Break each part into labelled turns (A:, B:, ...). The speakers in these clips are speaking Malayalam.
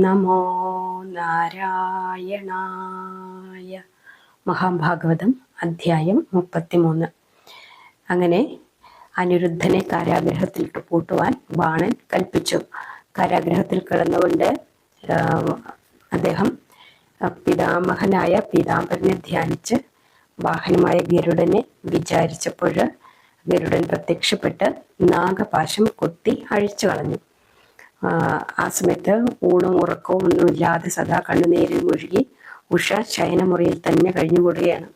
A: നമോ നാരായണായ. മഹാഭാഗവതം അധ്യായം മുപ്പത്തിമൂന്ന്. അങ്ങനെ അനിരുദ്ധനെ കാരാഗ്രഹത്തിൽ പൂട്ടുവാൻ ബാണൻ കൽപ്പിച്ചു. കാരാഗ്രഹത്തിൽ കിടന്നുകൊണ്ട് അദ്ദേഹം പിതാമഹനായ പീതാംബരനെ ധ്യാനിച്ച് വാഹനമായ ഗരുഡനെ വിചാരിച്ചപ്പോൾ ഗരുഡൻ പ്രത്യക്ഷപ്പെട്ട് നാഗപാശം കൊത്തി അഴിച്ചു കളഞ്ഞു ആ, സമയത്ത് ഊണും ഉറക്കവും ഒന്നുമില്ലാതെ സദാ കണ്ണുനീരിൽ മുഴുകി ഉഷ ശയനമുറിയിൽ തന്നെ കഴിഞ്ഞുകൂടുകയാണ്.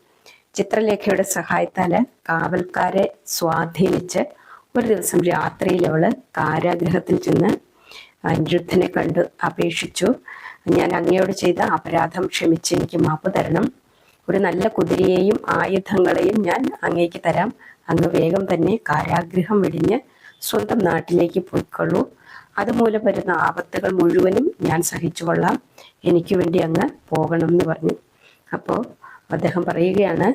A: ചിത്രലേഖയുടെ സഹായത്താൽ കാവൽക്കാരെ സ്വാധീനിച്ച് ഒരു ദിവസം രാത്രിയിൽ അവൾ കാരാഗ്രഹത്തിൽ ചെന്ന് അനിരുദ്ധനെ കണ്ട് അപേക്ഷിച്ചു. ഞാൻ അങ്ങയോട് ചെയ്ത അപരാധം ക്ഷമിച്ച് എനിക്ക് മാപ്പ് തരണം. ഒരു നല്ല കുതിരയെയും ആയുധങ്ങളെയും ഞാൻ അങ്ങേക്ക് തരാം. അങ്ങ് വേഗം തന്നെ കാരാഗ്രഹം വെടിഞ്ഞ് സ്വന്തം നാട്ടിലേക്ക് പോയിക്കൊള്ളൂ. അതുമൂലം വരുന്ന ആപത്തുകൾ മുഴുവനും ഞാൻ സഹിച്ചുകൊള്ളാം. എനിക്ക് വേണ്ടി അങ്ങ് പോകണം എന്ന് പറഞ്ഞു. അപ്പോൾ അദ്ദേഹം പറയുകയാണ്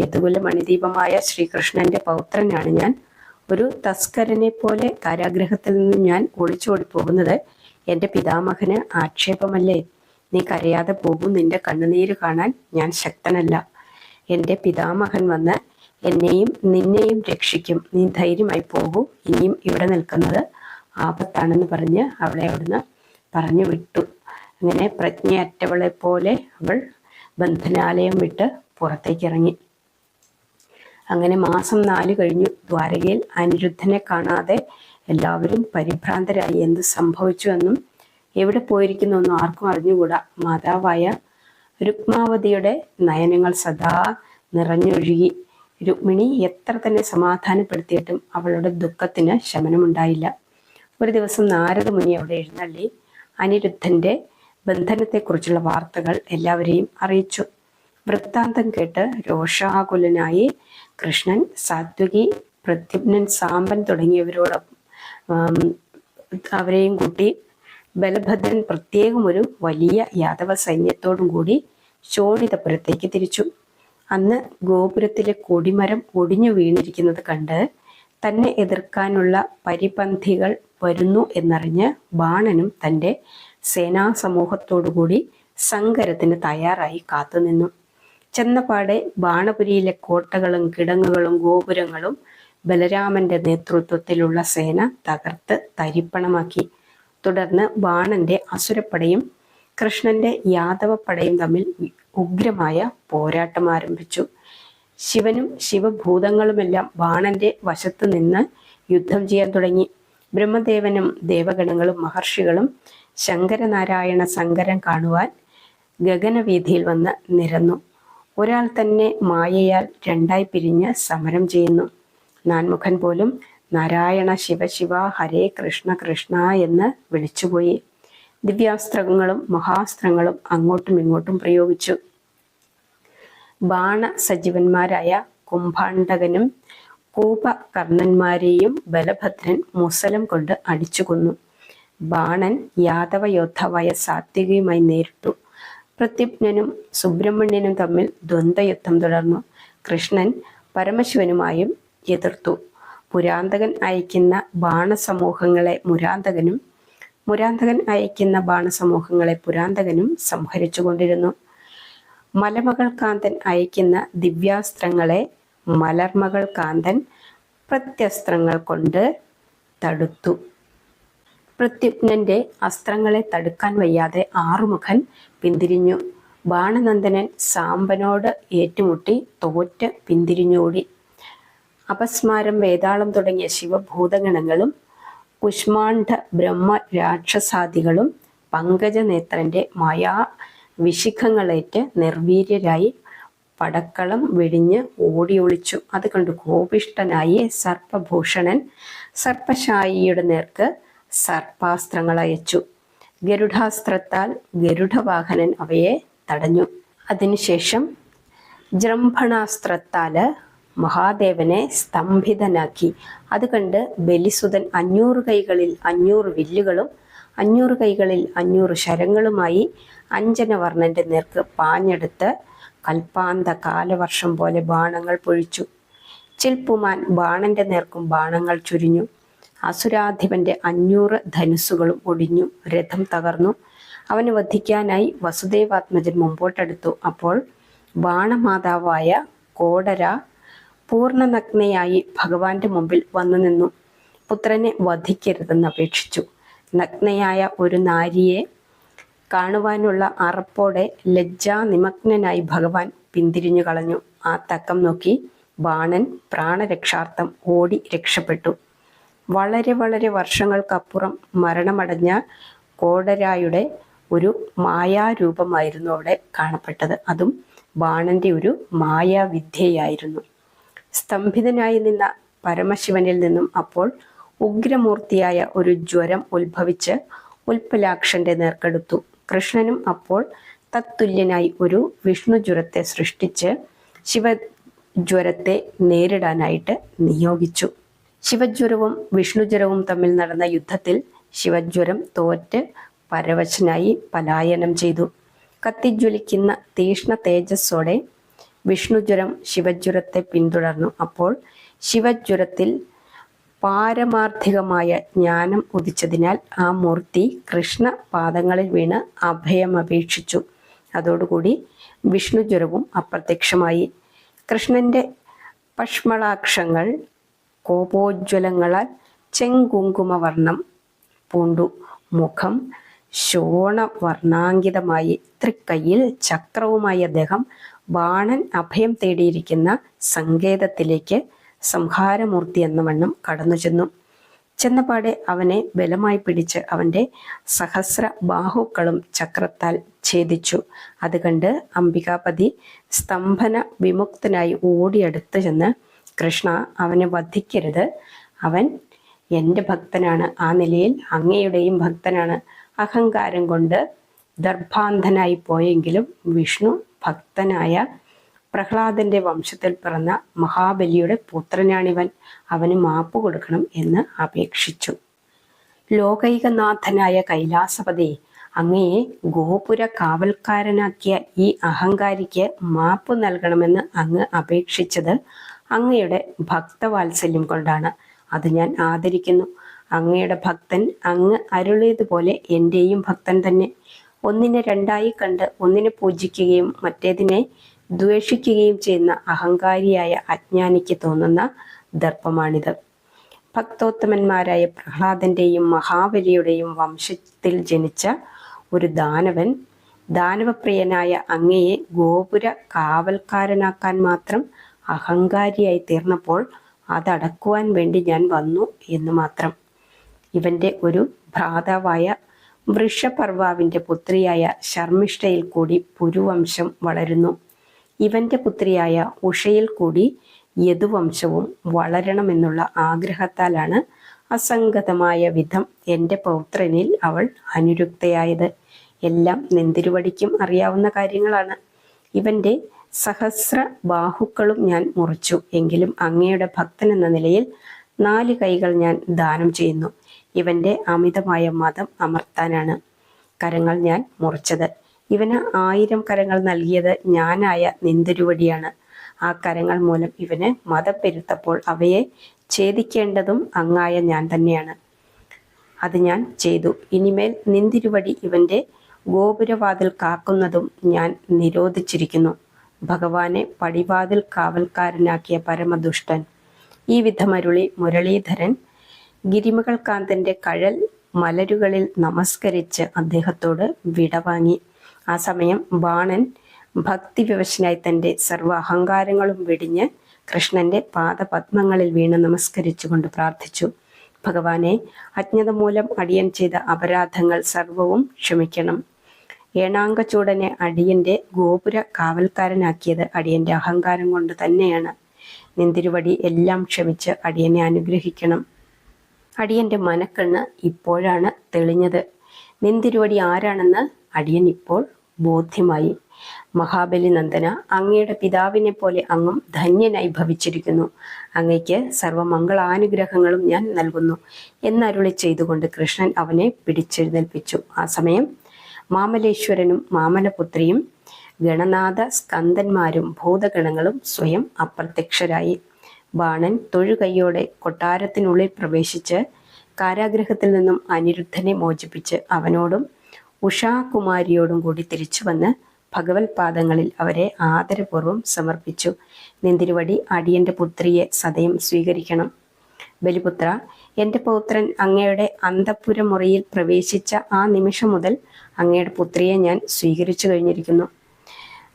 A: യതുകുല മണിദീപമായ ശ്രീകൃഷ്ണന്റെ പൗത്രനാണ് ഞാൻ. ഒരു തസ്കരനെ പോലെ കാരാഗ്രഹത്തിൽ നിന്ന് ഞാൻ ഒളിച്ചോടി പോകുന്നത് എന്റെ പിതാമഹന് ആക്ഷേപമല്ലേ? നീ കരയാതെ പോകും നിന്റെ കണ്ണുനീര് കാണാൻ ഞാൻ ശക്തനല്ല. എന്റെ പിതാമഹൻ വന്ന് എന്നെയും നിന്നെയും രക്ഷിക്കും. നീ ധൈര്യമായി പോകൂ ഇനിയും ഇവിടെ നിൽക്കുന്നത് ആപത്താണെന്ന് പറഞ്ഞ് അവളെ അവിടുന്ന് പറഞ്ഞു വിട്ടു. അങ്ങനെ പ്രജ്ഞയറ്റവളെ പോലെ അവൾ ബന്ധനാലയം വിട്ട് പുറത്തേക്കിറങ്ങി. അങ്ങനെ മാസം നാല് കഴിഞ്ഞു. ദ്വാരകയിൽ അനിരുദ്ധനെ കാണാതെ എല്ലാവരും പരിഭ്രാന്തരായി. എന്ത് സംഭവിച്ചു എന്നും എവിടെ പോയിരിക്കുന്നു എന്നും ആർക്കും അറിഞ്ഞുകൂടാ. മാതാവായ രുക്മാവതിയുടെ നയനങ്ങൾ സദാ നിറഞ്ഞൊഴുകി. രുക്മിണി എത്ര തന്നെ സമാധാനപ്പെടുത്തിയിട്ടും അവളുടെ ദുഃഖത്തിന് ശമനമുണ്ടായില്ല. ഒരു ദിവസം നാരദ മുനി അവിടെ എഴുന്നള്ളി അനിരുദ്ധന്റെ ബന്ധനത്തെക്കുറിച്ചുള്ള വാർത്തകൾ എല്ലാവരെയും അറിയിച്ചു. വൃത്താന്തം കേട്ട് രോഷാകുലനായി കൃഷ്ണൻ സാത്വികി പ്രദ്യുപ്നൻ സാമ്പൻ തുടങ്ങിയവരോടൊപ്പം ആം, അവരെയും കൂട്ടി ബലഭദ്രൻ പ്രത്യേകം ഒരു വലിയ യാദവ സൈന്യത്തോടും കൂടി ശോണിതപുരത്തേക്ക് തിരിച്ചു. അന്ന് ഗോപുരത്തിലെ കൊടിമരം ഒടിഞ്ഞു വീണിരിക്കുന്നത് കണ്ട് തന്നെ എതിർക്കാനുള്ള പരിപന്ധികൾ വരുന്നു എന്നറിഞ്ഞ് ബാണനും തന്റെ സേനാസമൂഹത്തോടുകൂടി സങ്കരത്തിന് തയ്യാറായി കാത്തുനിന്നു. ചെന്നപാടെ ബാണപുരിയിലെ കോട്ടകളും കിടങ്ങുകളും ഗോപുരങ്ങളും ബലരാമന്റെ നേതൃത്വത്തിലുള്ള സേന തകർത്ത് തരിപ്പണമാക്കി. തുടർന്ന് ബാണന്റെ അസുരപ്പടയും കൃഷ്ണന്റെ യാദവപ്പടയും തമ്മിൽ ഉഗ്രമായ പോരാട്ടം ആരംഭിച്ചു. ശിവനും ശിവഭൂതങ്ങളുമെല്ലാം ബാണന്റെ വശത്ത് നിന്ന് യുദ്ധം ചെയ്യാൻ തുടങ്ങി. ബ്രഹ്മദേവനും ദേവഗണങ്ങളും മഹർഷികളും ശങ്കരനാരായണ സങ്കരം കാണുവാൻ ഗഗനവീഥിയിൽ വന്ന് നിരന്നു. ഒരാൾ തന്നെ മായയാൽ രണ്ടായി പിരിഞ്ഞ് സമരം ചെയ്യുന്നു. നാൻമുഖൻ പോലും നാരായണ ശിവശിവ ഹരേ കൃഷ്ണ കൃഷ്ണ എന്ന് വിളിച്ചുപോയി. ദിവ്യാസ്ത്രങ്ങളും മഹാസ്ത്രങ്ങളും അങ്ങോട്ടും ഇങ്ങോട്ടും പ്രയോഗിച്ചു. ബാണ സജീവന്മാരായ കുംഭാണ്ഡകനും കൂപകർണന്മാരെയും ബലഭദ്രൻ മുസലം കൊണ്ട് അടിച്ചു കൊന്നു. ബാണൻ യാദവ യോദ്ധാവായ സാത്വികയുമായി നേരിട്ടു. പ്രത്യുപ്നനും സുബ്രഹ്മണ്യനും തമ്മിൽ ദ്വന്ദ്വയുദ്ധം തുടർന്നു. കൃഷ്ണൻ പരമശിവനുമായും എതിർത്തു. പുരാന്തകൻ അയക്കുന്ന ബാണസമൂഹങ്ങളെ മുരാന്തകനും മുരാന്തകൻ അയക്കുന്ന ബാണസമൂഹങ്ങളെ പുരാന്തകനും സംഹരിച്ചുകൊണ്ടിരുന്നു. മലമകൾ കാന്തൻ അയക്കുന്ന ദിവ്യാസ്ത്രങ്ങളെ മലർമകൾ കാന്തൻ പ്രത്യസ്ത്രങ്ങൾ കൊണ്ട് തടുത്തു. പ്രത്യുപ്നന്റെ അസ്ത്രങ്ങളെ തടുക്കാൻ വയ്യാതെ ആറുമുഖൻ പിന്തിരിഞ്ഞു. ബാണനന്ദനൻ സാമ്പനോട് ഏറ്റുമുട്ടി തോറ്റ് പിന്തിരിഞ്ഞോടി. അപസ്മാരം വേതാളം തുടങ്ങിയ ശിവഭൂതഗണങ്ങളും കുഷ്മാണ്ഡ ബ്രഹ്മ രാക്ഷസാദികളും പങ്കജനേത്രന്റെ മായാ വിശിഖങ്ങളേറ്റ് നിർവീര്യരായി പടക്കളം വെടിഞ്ഞ് ഓടിയൊളിച്ചു അത് കണ്ട് കോപിഷ്ടനായി സർപ്പഭൂഷണൻ സർപ്പശായിയുടെ നേർക്ക് സർപ്പാസ്ത്രങ്ങൾ അയച്ചു. ഗരുഡാസ്ത്രത്താൽ ഗരുഡവാഹനൻ അവയെ തടഞ്ഞു. അതിനുശേഷം ജ്രംഭണാസ്ത്രത്താൽ മഹാദേവനെ സ്തംഭിതനാക്കി. അത് കണ്ട് ബലിസുതൻ അഞ്ഞൂറ് കൈകളിൽ അഞ്ഞൂറ് വില്ലുകളും അഞ്ഞൂറ് കൈകളിൽ അഞ്ഞൂറ് ശരങ്ങളുമായി അഞ്ജനവർണന്റെ നേർക്ക് പാഞ്ഞെടുത്ത് കൽപ്പാന്ത കാലവർഷം പോലെ ബാണങ്ങൾ പൊഴിച്ചു. ചിൽപ്പുമാൻ ബാണന്റെ നേർക്കും ബാണങ്ങൾ ചുരിഞ്ഞു. അസുരാധിപന്റെ അഞ്ഞൂറ് ധനുസ്സുകളും ഒടിഞ്ഞു. രഥം തകർന്നു. അവനെ വധിക്കാനായി വസുദേവാത്മജൻ മുമ്പോട്ടെടുത്തു. അപ്പോൾ ബാണമാതാവായ കോടര പൂർണനഗ്നയായി ഭഗവാന്റെ മുമ്പിൽ വന്നു നിന്നു. പുത്രനെ വധിക്കരുതെന്ന് അപേക്ഷിച്ചു. നഗ്നയായ ഒരു നാരിയെ കാണുവാനുള്ള അറപ്പോടെ ലജ്ജാനിമഗ്നനായി ഭഗവാൻ പിന്തിരിഞ്ഞു കളഞ്ഞു. ആ തക്കം നോക്കി ബാണൻ പ്രാണരക്ഷാർത്ഥം ഓടി രക്ഷപ്പെട്ടു. വളരെ വളരെ വർഷങ്ങൾക്കപ്പുറം മരണമടഞ്ഞ കോടരായുടെ ഒരു മായാരൂപമായിരുന്നു അവിടെ കാണപ്പെട്ടത്. അതും ബാണന്റെ ഒരു മായാവിദ്യയായിരുന്നു. സ്തംഭിതനായി നിന്ന പരമശിവനിൽ നിന്നും അപ്പോൾ ഉഗ്രമൂർത്തിയായ ഒരു ജ്വരം ഉത്ഭവിച്ച് ഉൽപ്പലാക്ഷന്റെ നേർക്കെടുത്തു. കൃഷ്ണനും അപ്പോൾ തത്തുല്യനായി ഒരു വിഷ്ണുജ്വരത്തെ സൃഷ്ടിച്ച് ശിവജ്വരത്തെ നേരിടാനായിട്ട് നിയോഗിച്ചു. ശിവജ്വരവും വിഷ്ണുജ്വരവും തമ്മിൽ നടന്ന യുദ്ധത്തിൽ ശിവജ്വരം തോറ്റ് പരവശനായി പലായനം ചെയ്തു. കത്തിജ്വലിക്കുന്ന തീഷ്ണ തേജസ്സോടെ വിഷ്ണുജ്വരം ശിവജ്വരത്തെ പിന്തുടർന്നു. അപ്പോൾ ശിവജ്വരത്തിൽ പാരമാർത്ഥികമായ ജ്ഞാനം ഉദിച്ചതിനാൽ ആ മൂർത്തി കൃഷ്ണ പാദങ്ങളിൽ വീണ് അഭയമപേക്ഷിച്ചു അതോടുകൂടി വിഷ്ണുജ്വരവും അപ്രത്യക്ഷമായി. കൃഷ്ണന്റെ പഷ്മളാക്ഷങ്ങൾ കോപോജ്വലങ്ങളാൽ ചെങ്കുങ്കുമവർണം പൂണ്ടു. മുഖം ശോണവർണാങ്കിതമായി തൃക്കൈയിൽ ചക്രവുമായി അദ്ദേഹം ബാണൻ അഭയം തേടിയിരിക്കുന്ന സങ്കേതത്തിലേക്ക് സംഹാരമൂർത്തി എന്ന വണ്ണം കടന്നു ചെന്നു. ചെന്നപാടെ അവനെ ബലമായി പിടിച്ച് അവന്റെ സഹസ്ര ബാഹുക്കളും ചക്രത്താൽ ഛേദിച്ചു. അത് കണ്ട് അംബികാപതി സ്തംഭന വിമുക്തനായി ഓടിയടുത്ത് ചെന്ന് കൃഷ്ണ അവനെ വധിക്കരുത്. അവൻ എന്റെ ഭക്തനാണ്. ആ നിലയിൽ അങ്ങയുടെയും ഭക്തനാണ്. അഹങ്കാരം കൊണ്ട് ദർഭാന്ധനായി പോയെങ്കിലും വിഷ്ണു ഭക്തനായ പ്രഹ്ലാദന്റെ വംശത്തിൽ പിറന്ന മഹാബലിയുടെ പുത്രനാണിവൻ അവന് മാപ്പ് കൊടുക്കണം എന്ന് അപേക്ഷിച്ചു. ലോകൈകനാഥനായ കൈലാസപതി അങ്ങയെ ഗോപുര കാവൽക്കാരനാക്കിയ ഈ അഹങ്കാരിക്ക് മാപ്പ് നൽകണമെന്ന് അങ്ങ് അപേക്ഷിച്ചത് അങ്ങയുടെ ഭക്തവാത്സല്യം കൊണ്ടാണ്. അത് ഞാൻ ആദരിക്കുന്നു. അങ്ങയുടെ ഭക്തൻ അങ്ങ് അരുളിയതുപോലെ എന്റെയും ഭക്തൻ തന്നെ. ഒന്നിനെ രണ്ടായി കണ്ട് ഒന്നിനെ പൂജിക്കുകയും മറ്റേതിനെ ദ്വേഷിക്കുകയും ചെയ്യുന്ന അഹങ്കാരിയായ അജ്ഞാനിക്ക് തോന്നുന്ന ദർപ്പമാണിത്. ഭക്തോത്തമന്മാരായ പ്രഹ്ലാദന്റെയും മഹാബലിയുടെയും വംശത്തിൽ ജനിച്ച ഒരു ദാനവൻ ദാനവപ്രിയനായ അങ്ങയെ ഗോപുര കാവൽക്കാരനാക്കാൻ മാത്രം അഹങ്കാരിയായി തീർന്നപ്പോൾ അതടക്കുവാൻ വേണ്ടി ഞാൻ വന്നു എന്ന് മാത്രം. ഇവന്റെ ഒരു ഭ്രാതാവായ വൃഷപർവാവിന്റെ പുത്രിയായ ശർമ്മിഷ്ഠയിൽ കൂടി പുരുവംശം വളരുന്നു. ഇവന്റെ പുത്രിയായ ഉഷയിൽ കൂടി യദുവംശവും വളരണമെന്നുള്ള ആഗ്രഹത്താലാണ് അസംഗതമായ വിധം എന്റെ പൗത്രനിൽ അവൾ അനുരുക്തയായത്. എല്ലാം നെന്തിരുവടിക്കും അറിയാവുന്ന കാര്യങ്ങളാണ്. ഇവന്റെ സഹസ്ര ബാഹുക്കളും ഞാൻ മുറിച്ചു. എങ്കിലും അങ്ങയുടെ ഭക്തൻ എന്ന നിലയിൽ നാല് കൈകൾ ഞാൻ ദാനം ചെയ്യുന്നു. ഇവന്റെ അമിതമായ മതം അമർത്താനാണ് കരങ്ങൾ ഞാൻ മുറിച്ചത്. ഇവന് ആയിരം കരങ്ങൾ നൽകിയത് ഞാനായ നിന്ദരുവടിയാണ്. ആ കരങ്ങൾ മൂലം ഇവന് മതം പെരുത്തപ്പോൾ അവയെ ഛേദിക്കേണ്ടതും അങ്ങായ ഞാൻ തന്നെയാണ്. അത് ഞാൻ ചെയ്തു. ഇനിമേൽ നിന്തിരുവടി ഇവന്റെ ഗോപുരവാതിൽ കാക്കുന്നതും ഞാൻ നിരോധിച്ചിരിക്കുന്നു. ഭഗവാനെ പടിവാതിൽ കാവൽക്കാരനാക്കിയ പരമദുഷ്ടൻ. ഈ വിധമരുളി മുരളീധരൻ ഗിരിമകൾ കാന്തന്റെ കഴൽ മലരുകളിൽ നമസ്കരിച്ച് അദ്ദേഹത്തോട് വിടവാങ്ങി. ആ സമയം ബാണൻ ഭക്തിവിവശനായി തന്റെ സർവ അഹങ്കാരങ്ങളും വെടിഞ്ഞ് കൃഷ്ണന്റെ പാദപത്മങ്ങളിൽ വീണ് നമസ്കരിച്ചുകൊണ്ട് പ്രാർത്ഥിച്ചു. ഭഗവാനെ അജ്ഞത മൂലം അടിയൻ ചെയ്ത അപരാധങ്ങൾ സർവവും ക്ഷമിക്കണം. ഏണാങ്കചൂടനെ അടിയന്റെ ഗോപുര കാവൽക്കാരനാക്കിയത് അടിയന്റെ അഹങ്കാരം കൊണ്ട് തന്നെയാണ്. നിന്തിരുവടി എല്ലാം ക്ഷമിച്ച് അടിയനെ അനുഗ്രഹിക്കണം. അടിയന്റെ മനക്കണ്ണ് ഇപ്പോഴാണ് തെളിഞ്ഞത്. നിന്തിരുവടി ആരാണെന്ന് അടിയൻ ഇപ്പോൾ ബോധ്യമായി. മഹാബലി നന്ദന അങ്ങയുടെ പിതാവിനെ പോലെ അങ്ങും ധന്യനായി ഭവിച്ചിരിക്കുന്നു. അങ്ങയ്ക്ക് സർവമംഗളാനുഗ്രഹങ്ങളും ഞാൻ നൽകുന്നു എന്നരുളി ചെയ്തുകൊണ്ട് കൃഷ്ണൻ അവനെ പിടിച്ചെഴുന്നേൽപ്പിച്ചു. ആ സമയം മാമലേശ്വരനും മാമലപുത്രിയും ഗണനാഥ സ്കന്ദന്മാരും ഭൂതഗണങ്ങളും സ്വയം അപ്രത്യക്ഷരായി. ബാണൻ തൊഴുകൈയോടെ കൊട്ടാരത്തിനുള്ളിൽ പ്രവേശിച്ച് കാരാഗ്രഹത്തിൽ നിന്നും അനിരുദ്ധനെ മോചിപ്പിച്ച് അവനോടും ഉഷാകുമാരിയോടും കൂടി തിരിച്ചു വന്ന് ഭഗവത് പാദങ്ങളിൽ അവരെ ആദരപൂർവം സമർപ്പിച്ചു. നിന്തിരുവടി അടിയന്റെ പുത്രിയെ സതയം സ്വീകരിക്കണം. ബലിപുത്ര എന്റെ പൗത്രൻ അങ്ങയുടെ അന്തപുര മുറിയിൽ പ്രവേശിച്ച ആ നിമിഷം മുതൽ അങ്ങയുടെ പുത്രിയെ ഞാൻ സ്വീകരിച്ചു കഴിഞ്ഞിരിക്കുന്നു.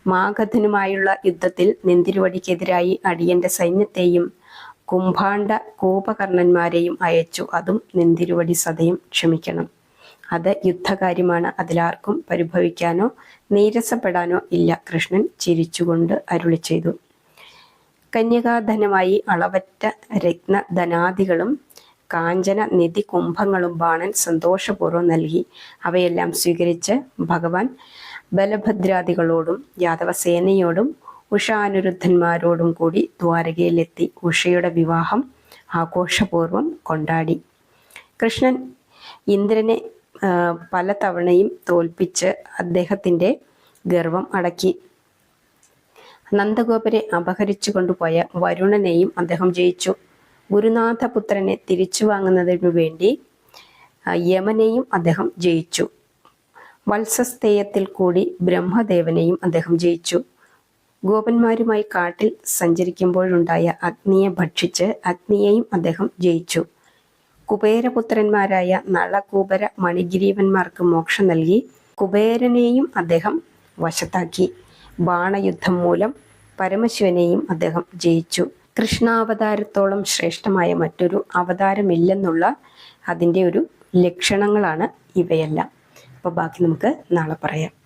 A: മാഗധനുമായുള്ള യുദ്ധത്തിൽ നിന്തിരുവടിക്കെതിരായി അടിയന്റെ സൈന്യത്തെയും കുംഭാണ്ഡ കൂപകർണന്മാരെയും അയച്ചു. അതും നിന്തിരുവടി സതയും ക്ഷമിക്കണം. അത് യുദ്ധകാര്യമാണ് അതിലാർക്കും പരിഭവിക്കാനോ നീരസപ്പെടാനോ ഇല്ല. കൃഷ്ണൻ ചിരിച്ചുകൊണ്ട് അരുളി ചെയ്തു. കന്യകാധനമായി അളവറ്റ രത്നധനാദികളും കാഞ്ചന നിധി കുംഭങ്ങളും ബാണൻ സന്തോഷപൂർവം നൽകി. അവയെല്ലാം സ്വീകരിച്ച് ഭഗവാൻ ബലഭദ്രാദികളോടും യാദവസേനയോടും ഉഷാനുരുദ്ധന്മാരോടും കൂടി ദ്വാരകയിലെത്തി ഉഷയുടെ വിവാഹം ആഘോഷപൂർവം കൊണ്ടാടി. കൃഷ്ണൻ ഇന്ദ്രനെ ആ, പലതവണയും തോൽപ്പിച്ച് അദ്ദേഹത്തിന്റെ ഗർവം അടക്കി. നന്ദഗോപരെ അപഹരിച്ചു കൊണ്ടുപോയ വരുണനെയും അദ്ദേഹം ജയിച്ചു. ഗുരുനാഥപുത്രനെ തിരിച്ചു വാങ്ങുന്നതിനു വേണ്ടി യമനെയും അദ്ദേഹം ജയിച്ചു. വത്സസ്തേയത്തിൽ കൂടി ബ്രഹ്മദേവനെയും അദ്ദേഹം ജയിച്ചു. ഗോപന്മാരുമായി കാട്ടിൽ സഞ്ചരിക്കുമ്പോഴുണ്ടായ അഗ്നിയെ ഭക്ഷിച്ച് അഗ്നിയെയും അദ്ദേഹം ജയിച്ചു. കുബേരപുത്രന്മാരായ നളകൂപര മണിഗിരീവന്മാർക്ക് മോക്ഷം നൽകി. കുബേരനെയും അദ്ദേഹം വശത്താക്കി. ബാണയുദ്ധം മൂലം പരമശിവനെയും അദ്ദേഹം ജയിച്ചു. കൃഷ്ണാവതാരത്തോളം ശ്രേഷ്ഠമായ മറ്റൊരു അവതാരമില്ലെന്നുള്ള അതിന്റെ ഒരു ലക്ഷണങ്ങളാണ് ഇവയെല്ലാം. അപ്പോൾ ബാക്കി നമുക്ക് നാളെ പറയാം.